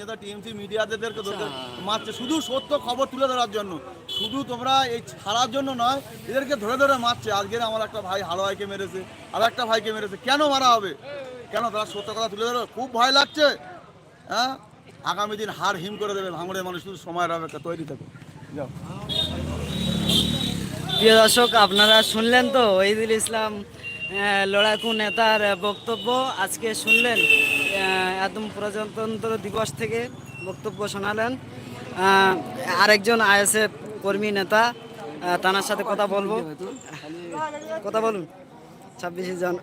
নেতা টিএমসি মিডিয়াদেরকে ধরতে মারছে। শুধু সত্য খবর তুলে ধরার জন্য। শুধু তোমরা এই ছাড়ার জন্য নয় এদেরকে ধরে ধরে মারছে। আজকের আমার একটা ভাই হালুয়াইকে মেরেছে আর একটা ভাইকে মেরেছে। কেন মারা হবে? কেন তারা সত্য কথা তুলে ধরো খুব ভয় লাগছে। হ্যাঁ? আগামী দিন হার হিম করে দেবে ভাঙড়ের মানুষ। শুধু সময়ের অপেক্ষা তৈরি থাকো। যাও। প্রিয় দর্শক আপনারা শুনলেন তো ওহিদুল ইসলাম লড়াকু নেতার বক্তব্য। আজকে শুনলেন আহ, একদম প্রজাতন্ত্র দিবস থেকে বক্তব্য শোনালেন। আরেকজন আইএসএফ কর্মী নেতা তানার সাথে কথা বলব। কথা বলুন ছাব্বিশে জন।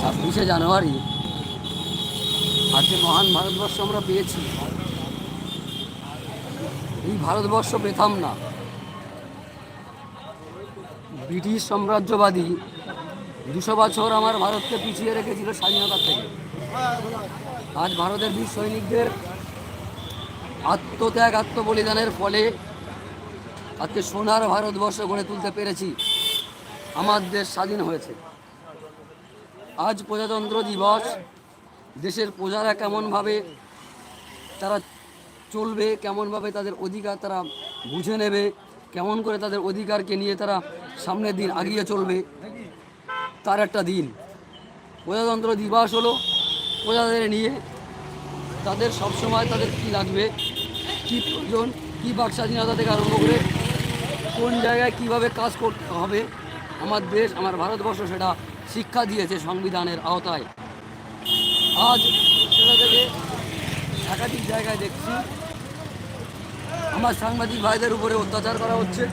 ছাব্বিশে জানুয়ারি আজকে মহান ভারতবর্ষ আমরা পেয়েছি। এই ভারতবর্ষ পেতাম না। ব্রিটিশ সাম্রাজ্যবাদী দুশো বছর আমার ভারতকে পিছিয়ে রেখেছিল স্বাধীনতা থেকে। আজ ভারতের বীর সৈনিকদের আত্মত্যাগ, আত্মবলিদানের ফলে আজকে সোনার ভারতবর্ষ গড়ে তুলতে পেরেছি। আমার দেশ স্বাধীন হয়েছে। আজ প্রজাতন্ত্র দিবস। দেশের প্রজারা কেমনভাবে তারা চলবে, কেমনভাবে তাদের অধিকার তারা বুঝে নেবে, কেমন করে তাদের অধিকারকে নিয়ে তারা সামনের দিন আগিয়ে চলবে তার একটা দিন। প্রজাতন্ত্র দিবস হলো। প্রজাদের নিয়ে তাদের সবসময় তাদের কী লাগবে, কী প্রয়োজন, কী বাক স্বাধীনতা থেকে আরম্ভ করে কোন জায়গায় কীভাবে কাজ করতে হবে, আমার দেশ, আমার ভারতবর্ষ সেটা শিক্ষা দিয়েছে সংবিধানের আওতায়। আজ সেটা থেকে একাধিক জায়গায় দেখছি। আমার সাংবাদিক ভাইদের উপরে অত্যাচার করা হচ্ছে।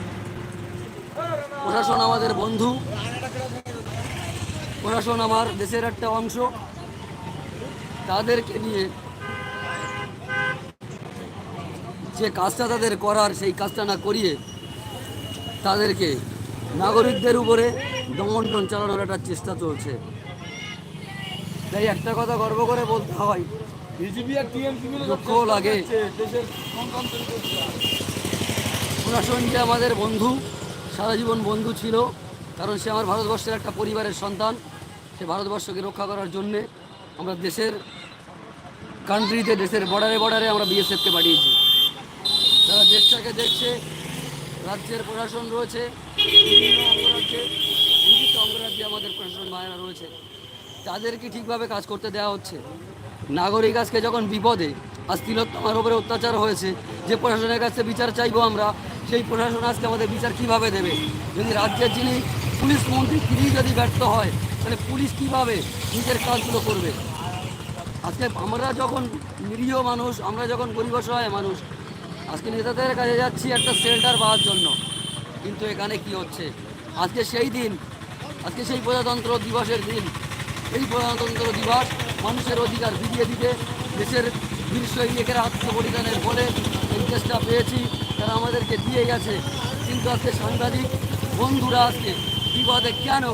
প্রশাসন আমাদের বন্ধু। প্রশাসন আমার দেশের একটা অংশ। তাদেরকে নিয়ে যে কাজটা তাদের করার সেই কাজটা না করিয়ে তাদেরকে নাগরিকদের উপরে দমন্টন চালানোর একটা চেষ্টা চলছে। তাই একটা কথা গর্ব করে বলতে হয় দুঃখ লাগে। প্রশাসন যে আমাদের বন্ধু সারা জীবন বন্ধু ছিল কারণ সে আমার ভারতবর্ষের একটা পরিবারের সন্তান। সে ভারতবর্ষকে রক্ষা করার জন্যে আমরা দেশের কান্ট্রিতে দেশের বর্ডারে বর্ডারে আমরা বিএসএফকে পাঠিয়েছি। যারা দেশটাকে দেখছে, রাজ্যের প্রশাসন রয়েছে অঙ্গরাজ্যে, বিভিন্ন অঙ্গরাজ্যে আমাদের প্রশাসন ভাইরা রয়েছে। তাদেরকে ঠিকভাবে কাজ করতে দেওয়া হচ্ছে। নাগরিক আজকে যখন বিপদে, আজ তিলোত্তমার উপরে অত্যাচার হয়েছে, যে প্রশাসনের কাছে বিচার চাইব আমরা, সেই প্রশাসন আজকে আমাদের বিচার কীভাবে দেবে? যদি রাজ্যের যিনি পুলিশ মন্ত্রী তিনি যদি ব্যর্থ হয়, তাহলে পুলিশ কীভাবে নিজের কাজগুলো করবে? আজকে আমরা যখন নিরীহ মানুষ, আমরা যখন গরিব অসহায় মানুষ, আজকে নেতাদের কাছে যাচ্ছি একটা শেল্টার পাওয়ার জন্য। কিন্তু এখানে কি হচ্ছে? আজকে সেই দিন, আজকে সেই প্রজাতন্ত্র দিবসের দিন। এই প্রজাতন্ত্র দিবস মানুষের অধিকার ফিরিয়ে দিতে, দেশের বীর সৈনিকের আত্মবলিদানের ফলে এই পেয়েছি, তারা আমাদেরকে দিয়ে গেছে কিন্তু আজকে সাংবাদিক, বন্ধুরা আজকে বিপদে কেন?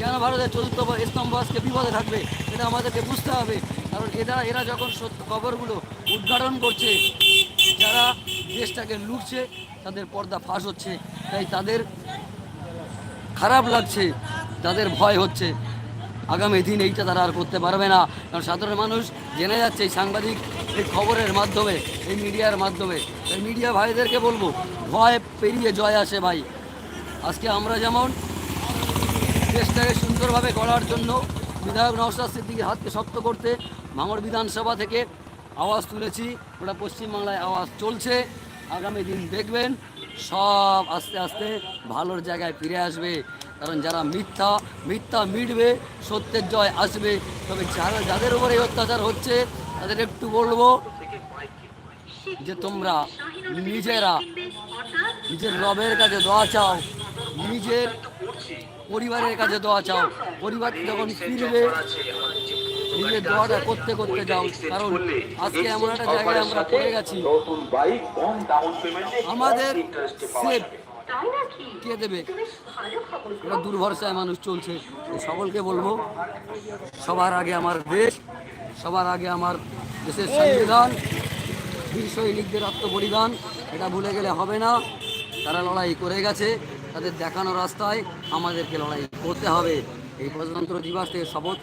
কেন ভারতের চতুর্থ স্তম্ভ আজকে বিপদে থাকবে? এটা আমাদেরকে বুঝতে হবে। কারণ এরা এরা যখন সত্য খবরগুলো উদ্ঘাটন করছে, যারা দেশটাকে লুটছে, তাদের পর্দা ফাঁস হচ্ছে। তাই তাদের খারাপ লাগছে, তাদের ভয় হচ্ছে। আগামী দিন এইটা তারা আর করতে পারবে না। কারণ সাধারণ মানুষ জেনে যাচ্ছে এই সাংবাদিক এই খবরের মাধ্যমে, এই মিডিয়ার মাধ্যমে। তাই মিডিয়া ভাইদেরকে বলব, ভয় পেরিয়ে জয় আসে ভাই। আজকে আমরা যেমন দেশটাকে সুন্দরভাবে গড়ার জন্য বিধায়ক নওশাদ সিদ্দিকির হাতকে শক্ত করতে ভাঙড় বিধানসভা থেকে আওয়াজ তুলেছি। ওটা পশ্চিমবাংলায় আওয়াজ চলছে। আগামী দিন দেখবেন সব আস্তে আস্তে ভালোর জায়গায় ফিরে আসবে। কারণ যারা মিথ্যা মিথ্যা মিটবে, সত্যের জয় আসবে। তবে যারা, যাদের উপরে এই অত্যাচার হচ্ছে, তাদের একটু বলব যে তোমরা নিজেরা নিজের রবের কাছে দোয়া চাও, নিজের পরিবারের কাছে দোয়া চাও। পরিবার যখন ফিরবে, নিজের দোয়াটা করতে করতে যাও। কারণ আজকে এমন একটা জায়গায় আমরা পড়ে গেছি। আমাদের কে দেবে? এটা দুর্ভরসায় মানুষ চলছে। সকলকে বলব, সবার আগে আমার দেশ, সবার আগে আমার দেশের সংবিধান, বীর সৈনিকদের আত্মবলিদান, এটা ভুলে গেলে হবে না। তারা লড়াই করে গেছে। তাদের দেখানো রাস্তায় আমাদেরকে লড়াই করতে হবে। এই প্রজাতন্ত্র দিবস শপথ